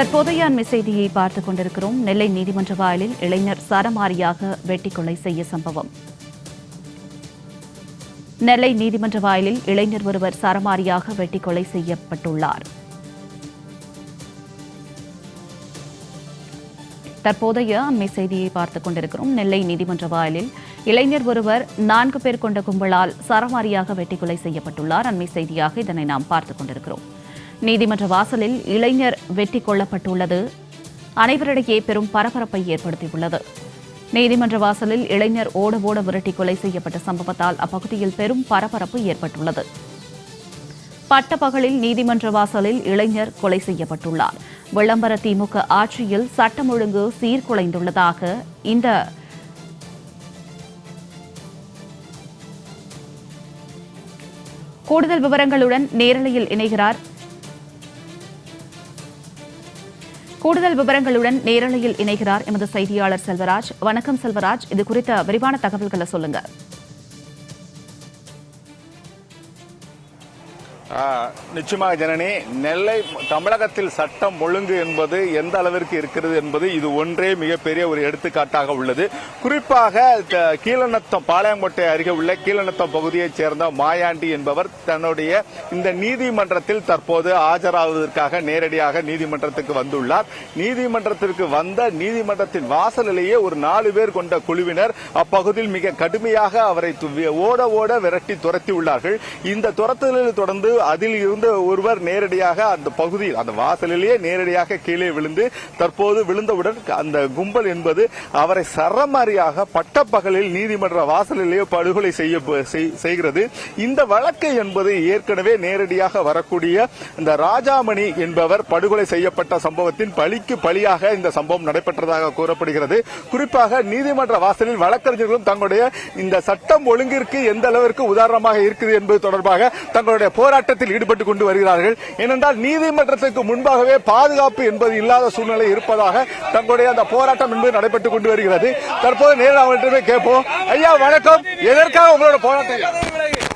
தற்போதைய அண்மை செய்தியை பார்த்துக் கொண்டிருக்கிறோம். நெல்லை நீதிமன்ற வாயிலில் இளைஞர் சரமாரியாக வெட்டிக்கொலை செய்ய சம்பவம். நெல்லை நீதிமன்ற வாயிலில் இளைஞர் ஒருவர் சரமாரியாக வெட்டிக்கொலை செய்யப்பட்டுள்ளார். தற்போதைய அண்மை செய்தியை பார்த்துக் கொண்டிருக்கிறோம். நெல்லை நீதிமன்ற வாயிலில் இளைஞர் ஒருவர் நான்கு பேர் கொண்ட கும்பலால் சரமாரியாக வெட்டிக்கொலை செய்யப்பட்டுள்ளார். அண்மை செய்தியாக இதனை நாம் பார்த்துக் கொண்டிருக்கிறோம். நீதிமன்ற வாசலில் இளைஞர் வெட்டி கொல்லப்பட்டுள்ளது. அனைவரிடையே பெரும் பரபரப்பை ஏற்படுத்தியுள்ளது. நீதிமன்ற வாசலில் இளைஞர் ஓட ஓட விரட்டி கொலை செய்யப்பட்ட சம்பவத்தால் அப்பகுதியில் பெரும் பரபரப்பு ஏற்பட்டுள்ளது. பட்டப்பகலில் நீதிமன்ற வாசலில் இளைஞர் கொலை செய்யப்பட்டுள்ளார். விளம்பர திமுக ஆட்சியில் சட்டம் ஒழுங்கு சீர்குலைந்துள்ளதாக இந்த கூடுதல் விவரங்களுடன் நேரலையில் இணைகிறார் கூடுதல் விவரங்களுடன் நேரலையில் இணைகிறார் எமது செய்தியாளர் செல்வராஜ். வணக்கம் செல்வராஜ். இது குறித்த விரிவான தகவல்களை சொல்லுங்க. நிச்சயமாக ஜனனி நெல்லை தமிழகத்தில் சட்டம் ஒழுங்கு என்பது எந்த அளவிற்கு இருக்கிறது என்பது இது ஒன்றே மிகப்பெரிய ஒரு எடுத்துக்காட்டாக உள்ளது. குறிப்பாக கீழநத்தம் பாளையங்கோட்டை அருகே உள்ள கீழநத்தம் பகுதியைச் சேர்ந்த மாயாண்டி என்பவர் தன்னுடைய இந்த நீதிமன்றத்தில் தற்போது ஆஜராவதற்காக நேரடியாக நீதிமன்றத்துக்கு வந்துள்ளார். நீதிமன்றத்திற்கு வந்த நீதிமன்றத்தின் வாசலிலேயே ஒரு நாலு பேர் கொண்ட குழுவினர் அப்பகுதியில் மிக கடுமையாக அவரை ஓட ஓட விரட்டி துரத்தி உள்ளார்கள் இந்த துரத்துதலில் தொடர்ந்து அதில் இருந்த ஒருவர் நேரடியாக அந்த பகுதியில் அந்த வாசலிலேயே நேரடியாக கீழே விழுந்து தற்போது விழுந்தவுடன் அந்த கும்பல் என்பது அவரை சரமாரியாக பட்டப்பகலில் நீதிமன்ற வாசலிலேயே படுகொலை செய்ய செய்- செய்கிறது. இந்த வழக்கு என்பது ஏற்கனவே நேரடியாக வரக்கூடிய இந்த ராஜாமணி என்பவர் படுகொலை செய்யப்பட்ட சம்பவத்தின் பழிக்கு பழியாக இந்த சம்பவம் நடைபெற்றதாக கூறப்படுகிறது. குறிப்பாக நீதிமன்ற வாசலில் வழக்கறிஞர்களும் தங்களுடைய இந்த சட்டம் ஒழுங்கிற்கு எந்த அளவிற்கு உதாரணமாக இருக்குது என்பது தொடர்பாக தங்களுடைய போராட்டத்தில் ஈடுபட்டுக் கொண்டு வருகிறார்கள். ஏனென்றால் நீதிமன்றத்திற்கு முன்பாகவே பாதுகாப்பு என்பது இல்லாத சூழ்நிலை இருப்பதாக தங்களுடைய அந்த போராட்டம் என்பது நடைபெற்றுக் கொண்டு வருகிறது. தற்போது நேரில் அவர்கிட்டமே கேட்போம். ஐயா வணக்கம். எதற்காக உங்களோட போராட்டம்?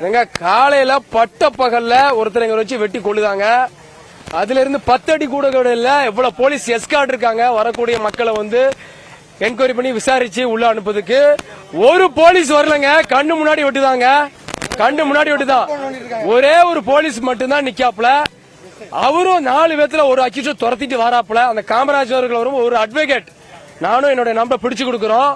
எங்க காலையில பட்ட பகல்ல ஒருத்தர் எங்க வச்சு வெட்டி கொள்ளுதாங்க. அதுல இருந்து பத்தடி கூட கூட இல்ல எவ்வளவு போலீஸ் எஸ்கார்ட் இருக்காங்க. வரக்கூடிய மக்களை வந்து என்கொயரி பண்ணி விசாரிச்சு உள்ள அனுப்புறதுக்கு. ஒரு போலீஸ் வரலங்க கண்ணு முன்னாடி வெட்டுதாங்க. கண்ணு முன்னாடி விட்டுதான் ஒரே ஒரு போலீஸ் மட்டும்தான் நிக்காப்ல அவரும் நாலு பேத்துல ஒரு அக்யூஸ் துரத்திட்டு வராப்புல. அந்த காமராஜ் அவர்கள் வரும் ஒரு அட்வொகேட் நானும் என்னோட நம்பரை பிடிச்சு கொடுக்குறோம்.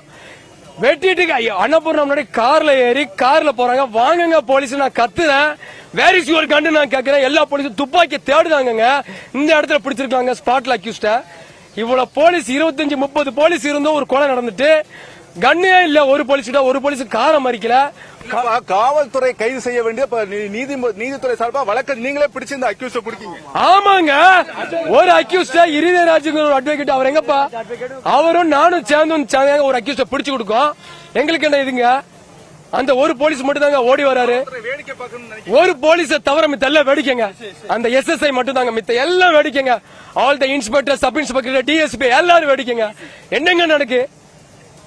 வெட்டிட்டு ஐயோ, அன்னபூர்ணா முன்னாடி கார்ல ஏறி கார்ல போறாங்க. வாங்குங்க போலீஸ் நான் கத்துறேன். வேர் இஸ் யுவர் கண்டு நான் கேட்கிறேன் எல்லா போலீஸும் துப்பாக்கி தேடுதாங்கங்க. இந்த இடத்துல பிடிச்சிருக்காங்க ஸ்பாட்ல அக்யூஸ்ட இவ்வளவு போலீஸ் இருபத்தஞ்சு முப்பது போலீஸ் இருந்தும் ஒரு கொலை நடந்துட்டு கண்ணே இல்ல ஒரு போலீஸ் ஒரு போலீஸ் காரை மறிக்கல. காவல்துறை கைது செய்ய வேண்டிய நீதி நீதித்துறை சார்பா வழக்கு நீங்களே பிடிச்சு இந்த அக்யூஸ கொடுக்கீங்க. ஆமாங்க. ஒரு அக்யூஸ்ட இருதயராஜுங்க ஒரு அட்வொகேட் அவர் எங்கப்பா? அவரும் நானும் சேர்ந்து ஒரு அக்யூஸ்ட பிடிச்சு கொடுக்கோம். எங்களுக்கு என்ன இதுங்க? அந்த ஒரு போலீஸ் மட்டும் தாங்க ஓடி வராரு. ஒரு போலீஸ தவிர மித்த எல்லாம் வேடிக்கைங்க. அந்த எஸ்எஸ்ஐ மட்டும் தாங்க மித்த எல்லாம் வேடிக்கைங்க. All the inspector sub inspector DSP எல்லாரும் வேடிக்கைங்க. என்னங்க நடக்கு?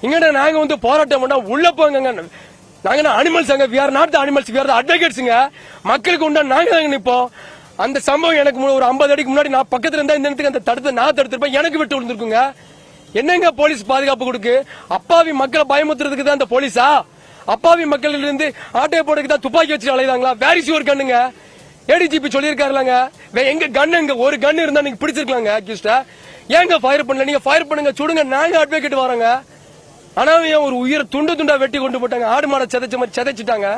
இங்க நாங்க வந்து போராட்டம் பண்ணா உள்ள போங்க நாங்க அனிமல்ஸ் அங்க? We are not animals we are மக்களுக்கு உண்டா? நாங்க தாங்க நிற்போம் அந்த சம்பவம் எனக்கு மு- ஒரு 50 அடிக்கு முன்னாடி நான் பக்கத்துல இருந்தா இந்த நேரத்துக்கு அந்த தடுத்து நான் தடுத்திருப்பேன். எனக்கு விட்டு விழுந்திருக்குங்க. என்னங்க போலீஸ் பாதுகாப்பு கொடுக்கு? அப்பாவி மக்களை பயமுத்துறதுக்கு தான் அந்த போலீஸா? அப்பாவி மக்கள் இருந்து ஆட்டையை போடுறதுக்கு தான் துப்பாக்கி வச்சு அலையுதாங்களா வேரிசி ஒரு கண்ணுங்க ஏடிஜிபி சொல்லியிருக்காருலாங்க. வே- எங்க கண்ணு எங்க ஒரு கன் இருந்தா நீங்க பிடிச்சிருக்கலாங்க அக்யூஸ்டா ஏங்க ஃபயர் பண்ணல? நீங்க ஃபயர் பண்ணுங்க சுடுங்க. நாங்க அட்வொகேட் வரோங்க. ஆனா ஏன் ஒரு உயிரை துண்டு துண்டா வெட்டி கொண்டு போட்டாங்க. ஆடு மாடை சிதைச்ச மாதிரி சிதைச்சிட்டாங்க.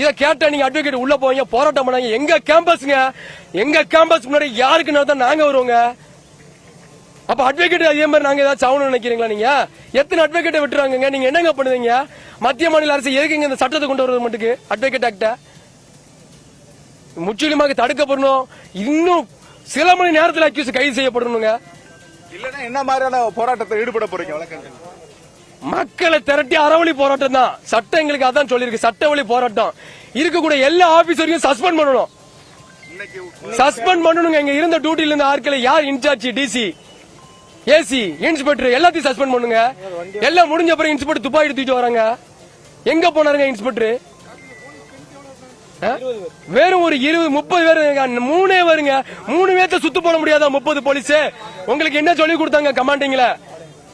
இதை கேட்டா நீங்க அட்வொகேட் உள்ள போவீங்க போராட்டம் பண்ணாங்க. எங்க கேம்பஸ்ங்க எங்க கேம்பஸ் முன்னாடி யாருக்கு நடந்தா நாங்க வருவோங்க? அப்ப அட்வொகேட் அதே மாதிரி நாங்க ஏதாச்சும் ஆகணும்னு நினைக்கிறீங்களா நீங்க? எத்தனை அட்வொகேட்டை விட்டுறாங்க நீங்க என்னங்க பண்ணுவீங்க? மத்திய மாநில அரசு எதுக்குங்க இந்த சட்டத்தை கொண்டு வரது மட்டுக்கு? அட்வொகேட் ஆக்ட முற்றிலுமாக தடுக்கப்படணும். இன்னும் சில மணி நேரத்தில் அக்யூஸ் கைது செய்யப்படணுங்க. இல்லைன்னா என்ன மாதிரியான போராட்டத்தில் ஈடுபட போறீங்க வழக்கறிஞர்? மக்களை திரட்டி அறவழி போராட்டம் தான். சட்டம் எங்களுக்கு அதான் சொல்லியிருக்கு. சட்ட வழி போராட்டம். இருக்கக்கூடிய எல்லா ஆபீசரையும் சஸ்பெண்ட் பண்ணணும். சஸ்பெண்ட் பண்ணணுங்க. இங்க இருந்த டியூட்டில இருந்த ஆட்களை யார் இன்சார்ஜ் டிசி ஏசி இன்ஸ்பெக்டர் எல்லாத்தையும் சஸ்பெண்ட் பண்ணுங்க. எல்லாம் முடிஞ்ச அப்புறம் இன்ஸ்பெக்டர் துப்பாக்கி எடுத்துட்டு வராங்க. எங்க போனாருங்க இன்ஸ்பெக்டர் ஆ? வெறும் ஒரு இருபது முப்பது பேர் மூணே வருங்க மூணு பேர்த்த சுத்து போட முடியாதா? முப்பது போலீஸ். உங்களுக்கு என்ன சொல்லி கொடுத்தாங்க கமாண்டிங்ல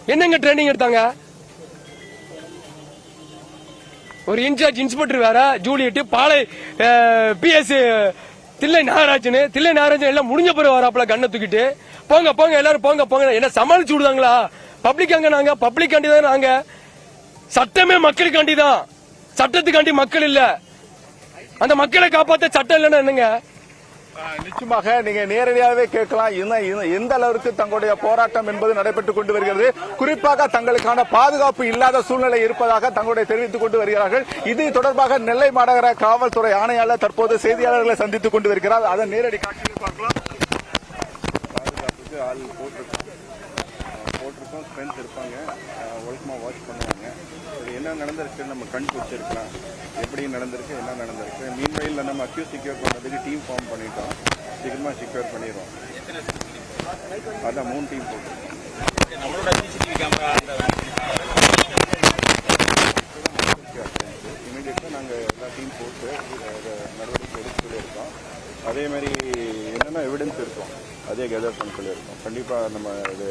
என்னங்க ட்ரைனிங் எடுத்தாங்க? ஒரு இன்சார்ஜ் இன்ஸ்பெக்டர் வேற ஜூலியட் பாலை பிஎஸ் தில்லை நாகராஜன் தில்லை நாகராஜன் எல்லாம் முடிஞ்ச பிறகு வராப்புல கண்ணை தூக்கிட்டு போங்க போங்க எல்லாரும் போங்க போங்க என்ன சமாளிச்சு விடுதாங்களா? பப்ளிக் அங்க நாங்க பப்ளிக் காண்டி தான் நாங்க. சட்டமே மக்களுக்காண்டி தான் சட்டத்துக்காண்டி மக்கள் இல்ல. அந்த மக்களை காப்பாத்த சட்டம் இல்லைன்னா என்னங்க? நிச்சயமாக நீங்க நேரடியாகவே கேட்கலாம். என்ன எந்த அளவிற்கு தங்களுடைய போராட்டம் என்பது நடைபெற்றுக் கொண்டு வருகிறது? குறிப்பாக தங்களுக்கான பாதுகாப்பு இல்லாத சூழ்நிலை இருப்பதாக தங்களுடைய தெரிவித்துக் கொண்டு வருகிறார்கள். இது தொடர்பாக நெல்லை மாநகர காவல்துறை ஆணையாளர் தற்போது செய்தியாளர்களை சந்தித்துக் கொண்டு வருகிறார். அதன் நேரடி காட்சியில் பார்க்கலாம். போட்டிருக்கோம். ஸ்ட்ரென்த் இருப்பாங்க. ஒழுக்கமாக வாட்ச் பண்ணுவாங்க. என்ன நடந்திருக்குன்னு நம்ம கண் பிடிச்சிருக்கலாம். எப்படி நடந்திருக்கு? என்ன நடந்திருக்கு? மீன்வெளியில் நம்ம அக்யூ செக்யூர் பண்ணுறதுக்கு டீம் ஃபார்ம் பண்ணிட்டோம். சீக்கிரமாக செக்யூர் பண்ணிடுவோம் அதான் மூணு டீம் போட்டிருக்கோம் இமீடியட்டாக நாங்கள் எல்லா டீம் போட்டு அதை நடவடிக்கை எடுக்க இருக்கோம் அதே மாதிரி அதே கேதர் பண்ண சொல்லியிருக்கோம் கண்டிப்பாக நம்ம இது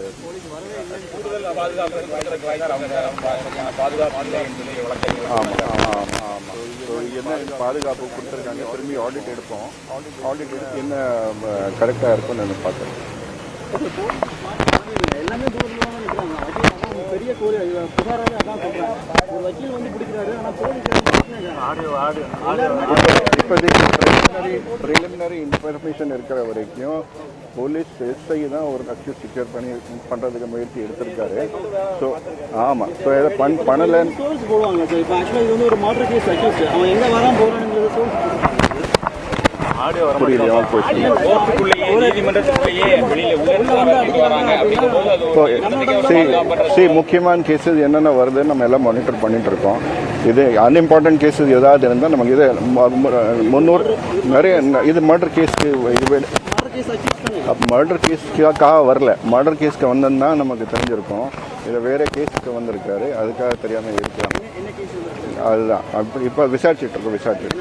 ஆமாம் ஆமாம் ஆமாம் ஆமாம் ஸோ என்ன பாதுகாப்பு கொடுத்துருக்காங்க? திரும்பி ஆடிட் எடுப்போம். ஆடிட் எடுத்து என்ன கரெக்டாக இருக்கும்னு நான் பார்க்குறேன். எல்லாமே பெரிய கோரி புகாராவே அதான் சொல்றாங்க. ஒரு வக்கீல் வந்து பிடிக்கிறாரு ஆனா போலீஸ் இப்போதைக்கு ப்ரிலிமினரி ப்ரிலிமினரி இன்ஃபர்மேஷன் இருக்கிற வரைக்கும் போலீஸ் எஸ்ஐ தான் ஒரு அக்யூஸ் செக்யூர் பண்ணி பண்ணுறதுக்கு முயற்சி எடுத்திருக்காரு. ஸோ ஆமாம் ஸோ இதை பண் பண்ணலைன்னு சோர்ஸ் போடுவாங்க சார் இப்போ ஆக்சுவலாக இது வந்து ஒரு மாடர் கேஸ் அக்யூஸ் அவன் எங்க வரான் போறான்ங்கிறது சோர்ஸ் புரியல அவன் கொஸ்டின் சி முக்கியமான கேசஸ் என்னென்ன வருதுன்னு நம்ம எல்லாம் மானிட்டர் பண்ணிட்டு இருக்கோம். இது அன்இம்பார்ட்டன்ட் கேசஸ் ஏதாவது இருந்தால் நமக்கு இது முந்நூறு நிறைய இது மர்டர் கேஸ்க்கு இது தானே மர்டர் கேஸ்க்காக வரல. மர்டர் கேஸ்க்கு வந்ததுன்னா நமக்கு தெரிஞ்சிருக்கும். இது வேற கேஸ்க்கு வந்திருக்காரு. அதுக்காக தெரியாமல் இருக்கலாம் அதுதான். அப்படி இப்போ விசாரிச்சுட்டு இருக்கோம் விசாரிச்சுட்டு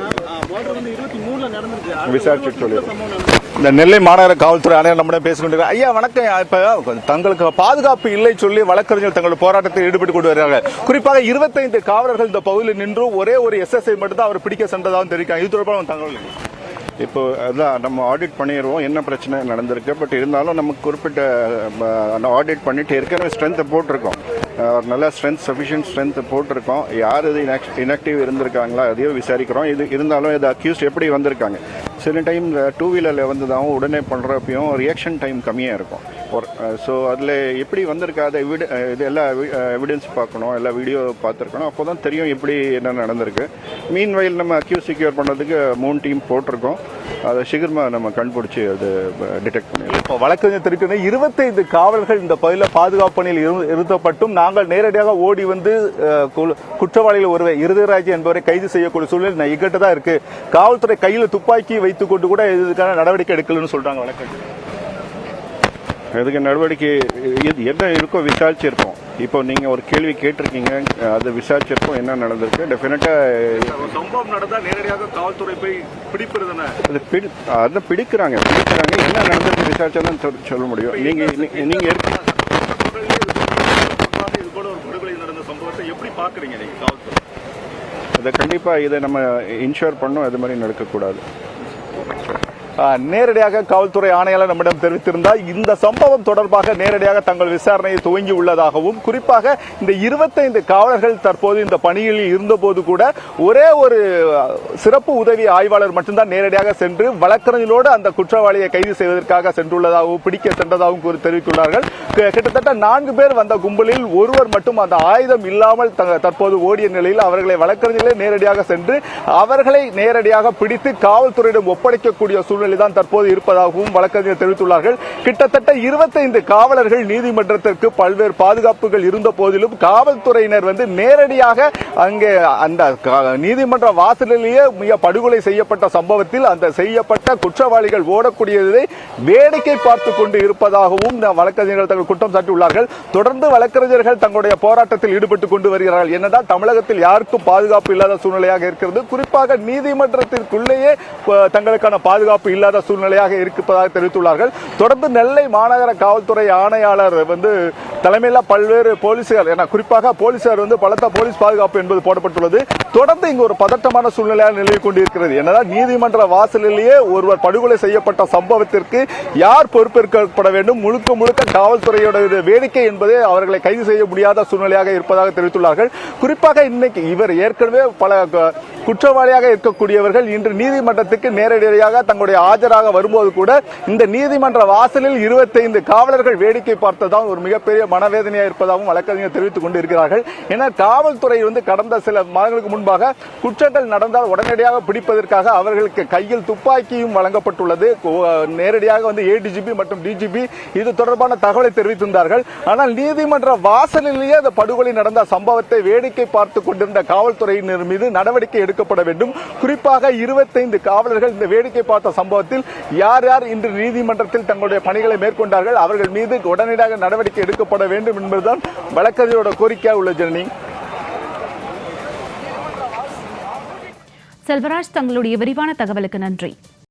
விசாரிச்சுட்டு நடந்திருக்கு. இந்த நெல்லை மாநகர காவல்துறை ஆணையர் நம்மிடம் பேசிக்கொண்டிருக்கிறார் ஐயா வணக்கம் இப்ப தங்களுக்கு பாதுகாப்பு இல்லை சொல்லி வழக்கறிஞர் தங்கள் போராட்டத்தில் ஈடுபட்டு கொண்டு வருகிறார்கள் குறிப்பாக இருபத்தைந்து காவலர்கள் இந்த பகுதியில் நின்று ஒரே ஒரு எஸ்எஸ்ஐ மட்டும் தான் அவர் பிடிக்க சென்றதாகவும் தெரிவிக்காங்க இது தொடர்பாக தகவல் இப்போ அதான் நம்ம ஆடிட் பண்ணிடுவோம் என்ன பிரச்சனை நடந்திருக்கு. பட் இருந்தாலும் நமக்கு குறிப்பிட்ட ஆடிட் பண்ணிட்டு ஏற்கனவே ஸ்ட்ரென்த்தை போட்டிருக்கோம். நல்ல ஸ்ட்ரென்த் சஃபிஷியன்ட் ஸ்ட்ரென்த் போட்டிருக்கோம். யார் இது இனாக்டிவ் இருந்திருக்காங்களா அதையும் விசாரிக்கிறோம். இது இருந்தாலும் இது அக்யூஸ்ட் எப்படி வந்திருக்காங்க? சில டைம் டூ வீலரில் வந்ததாகவும் உடனே பண்ணுறப்பையும் ரியாக்ஷன் டைம் கம்மியாக இருக்கும். ஒரு ஸோ அதில் எப்படி வந்திருக்காத எவிட இது எல்லா எவிடன்ஸ் பார்க்கணும் எல்லா வீடியோ பார்த்துருக்கணும். அப்போ தான் தெரியும் எப்படி என்ன நடந்திருக்கு. மீன் வயல் நம்ம அக்யூ செக்யூர் பண்ணுறதுக்கு மூணு டீம் போட்டிருக்கோம். அதை சீக்கிரமாக நம்ம கண்டுபிடிச்சி அது டிடெக்ட் பண்ணிடலாம். இப்போ வழக்கறிஞர் தெரிவிக்கிறது இருபத்தைந்து காவலர்கள் இந்த பகுதியில் பாதுகாப்பு பணியில் இரு- இருத்தப்பட்டும். நாங்கள் நேரடியாக ஓடி வந்து குற்றவாளிகள் ஒருவர் இருதராஜ் என்பவரை கைது செய்யக்கூடிய சூழ்நிலை இக்கட்டு தான் இருக்குது காவல்துறை கையில் துப்பாக்கி வைத்துக் கொண்டு கூட இதுக்கான நடவடிக்கை எடுக்கலன்னு சொல்றாங்க வழக்கறிஞர். இதுக்கு நடவடிக்கை இது என்ன இருக்கோ விசாரிச்சிருக்கோம் இப்போ நீங்கள் ஒரு கேள்வி கேட்டிருக்கீங்க அதை விசாரிச்சிருக்கோம் என்ன நடந்திருக்கு. டெஃபினட்டாக சம்பவம் நடந்தா நேரடியாக காவல்துறை போய் பிடிப்பது அது பிடி அதை பிடிக்கிறாங்க. பிடிக்கிறாங்க. என்ன நடந்திருக்கு விசாரிச்சா தான் சொல்- சொல்ல முடியும். நீங்கள் நீங்கள் இருக்கு இது கூட ஒரு படுகொலை நடந்த சம்பவத்தை எப்படி பாக்குறீங்க நீங்க காவல்துறை? அதை கண்டிப்பாக இதை நம்ம இன்ஷூர் பண்ணோம். அது மாதிரி நடக்கக்கூடாது. Thank you. நேரடியாக காவல்துறை ஆணையாளர் நம்மிடம் தெரிவித்திருந்தால் இந்த சம்பவம் தொடர்பாக நேரடியாக தங்கள் விசாரணையை துவங்கி உள்ளதாகவும் குறிப்பாக இந்த இருபத்தைந்து காவலர்கள் தற்போது இந்த பணியில் இருந்தபோது கூட ஒரே ஒரு சிறப்பு உதவி ஆய்வாளர் மட்டும்தான் நேரடியாக சென்று வழக்கறிஞரோடு அந்த குற்றவாளியை கைது செய்வதற்காக சென்றுள்ளதாகவும் பிடிக்க சென்றதாகவும் கூறி தெரிவித்துள்ளார்கள். கிட்டத்தட்ட நான்கு பேர் வந்த கும்பலில் ஒருவர் மட்டும் அந்த ஆயுதம் இல்லாமல் த- தற்போது ஓடிய நிலையில் அவர்களை வழக்கறிஞர்களே நேரடியாக சென்று அவர்களை நேரடியாக பிடித்து காவல்துறையிடம் ஒப்படைக்கக்கூடிய சூழ்நிலை சூழ்நிலை தான் தற்போது இருப்பதாகவும் வழக்கறிஞர் தெரிவித்துள்ளார்கள். கிட்டத்தட்ட இருபத்தைந்து காவலர்கள் நீதிமன்றத்திற்கு பல்வேறு பாதுகாப்புகள் இருந்த போதிலும் காவல்துறையினர் வந்து நேரடியாக அங்கே அந்த நீதிமன்ற வாசலிலேயே மிக படுகொலை செய்யப்பட்ட சம்பவத்தில் அந்த செய்யப்பட்ட குற்றவாளிகள் ஓடக்கூடியதை வேடிக்கை பார்த்து கொண்டு இருப்பதாகவும் வழக்கறிஞர்கள் தங்கள் குற்றம் சாட்டியுள்ளார்கள். தொடர்ந்து வழக்கறிஞர்கள் தங்களுடைய போராட்டத்தில் ஈடுபட்டு கொண்டு வருகிறார்கள். என்னதான் தமிழகத்தில் யாருக்கும் பாதுகாப்பு இல்லாத சூழ்நிலையாக இருக்கிறது. குறிப்பாக நீதிமன்றத்திற்குள்ளேயே தங்களுக்கான பாதுகாப்பு இல்லை இல்லாத சூழ்நிலையாக இருப்பதாக தெரிவித்துள்ளார்கள். தொடர்ந்து நெல்லை மாநகர காவல்துறை ஆணையாளர் வந்து தலைமையில் பல்வேறு போலீசார் என குறிப்பாக போலீசார் வந்து பலத்த போலீஸ் பாதுகாப்பு என்பது போடப்பட்டுள்ளது. தொடர்ந்து இங்கு ஒரு பதட்டமான சூழ்நிலையாக நிலவி கொண்டிருக்கிறது. என்னதான் நீதிமன்ற வாசலிலேயே ஒருவர் படுகொலை செய்யப்பட்ட சம்பவத்திற்கு யார் பொறுப்பேற்கப்பட வேண்டும்? முழுக்க முழுக்க காவல்துறையோட வேடிக்கை என்பது அவர்களை கைது செய்ய முடியாத சூழ்நிலையாக இருப்பதாக தெரிவித்துள்ளார்கள். குறிப்பாக இன்னைக்கு இவர் ஏற்கனவே பல குற்றவாளியாக இருக்கக்கூடியவர்கள் இன்று நீதிமன்றத்துக்கு நேரடியாக தங்களுடைய ஆஜராக வரும்போது கூட இந்த நீதிமன்ற வாசலில் இருபத்தைந்து காவலர்கள் வேடிக்கை பார்த்ததால் ஒரு மிகப்பெரிய மனவேதனையாக இருப்பதாகவும் வழக்கறிஞர் தெரிவித்துக் கொண்டு இருக்கிறார்கள் ஏன்னா காவல்துறை வந்து கடந்த சில மாதங்களுக்கு முன்பாக குற்றங்கள் நடந்தால் உடனடியாக பிடிப்பதற்காக அவர்களுக்கு கையில் துப்பாக்கியும் வழங்கப்பட்டுள்ளது. நேரடியாக வந்து ஏடிஜிபி மற்றும் டிஜிபி இது தொடர்பான தகவலை தெரிவித்திருந்தார்கள். ஆனால் நீதிமன்ற வாசலிலேயே அந்த படுகொலை நடந்த சம்பவத்தை வேடிக்கை பார்த்து கொண்டிருந்த காவல்துறையினர் மீது நடவடிக்கை எடுக்கப்பட வேண்டும். குறிப்பாக இருபத்தைந்து காவலர்கள் இந்த வேடிக்கை பார்த்த சம்பவம் சம்பவத்தில் யார் யார் இன்று நீதிமன்றத்தில் தங்களுடைய பணிகளை மேற்கொண்டார்கள் அவர்கள் மீது உடனடியாக நடவடிக்கை எடுக்கப்பட வேண்டும் என்பதுதான் வழக்கறிஞரோட கோரிக்கையாக உள்ள ஜனனி. செல்வராஜ் தங்களுடைய விரிவான தகவலுக்கு நன்றி.